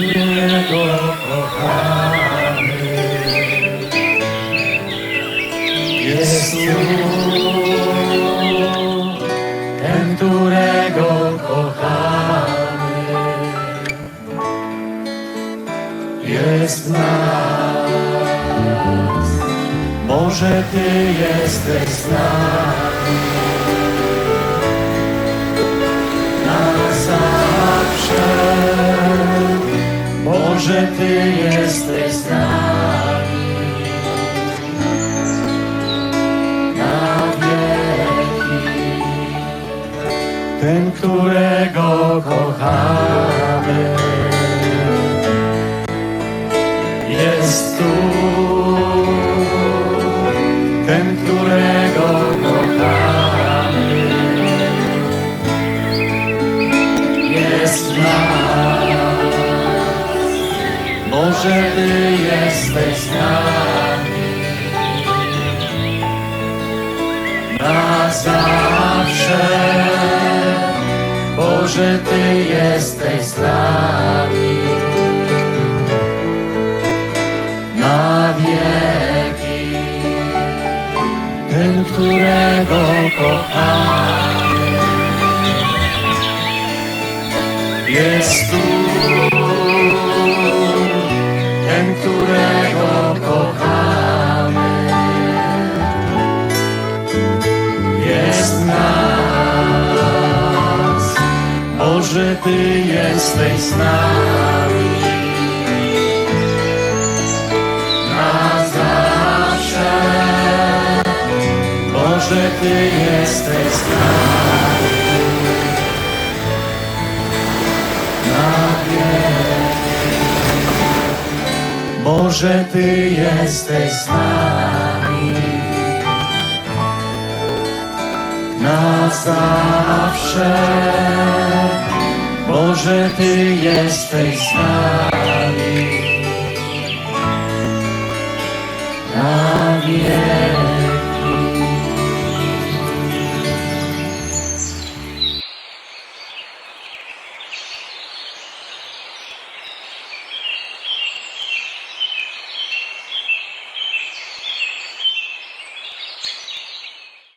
Jego kochamy. Jezu, ten, którego kochamy, jest w nas. Może Ty jesteś z nami. Może Ty jesteś z nami. Na wieki. Ten, którego kochamy. Jest tu ten, którego kochamy. Jest w Może Ty jesteś z nami. Na zawsze. Boże, Ty jesteś z nami. na wieki. Ten, którego kochamy, jest tu. Ten, którego kochamy, jest nas. Boże, Ty jesteś z nami. na zawsze. Boże, Ty jesteś z nami. Boże, Ty jesteś z nami. Na zawsze. Boże, Ty jesteś z nami.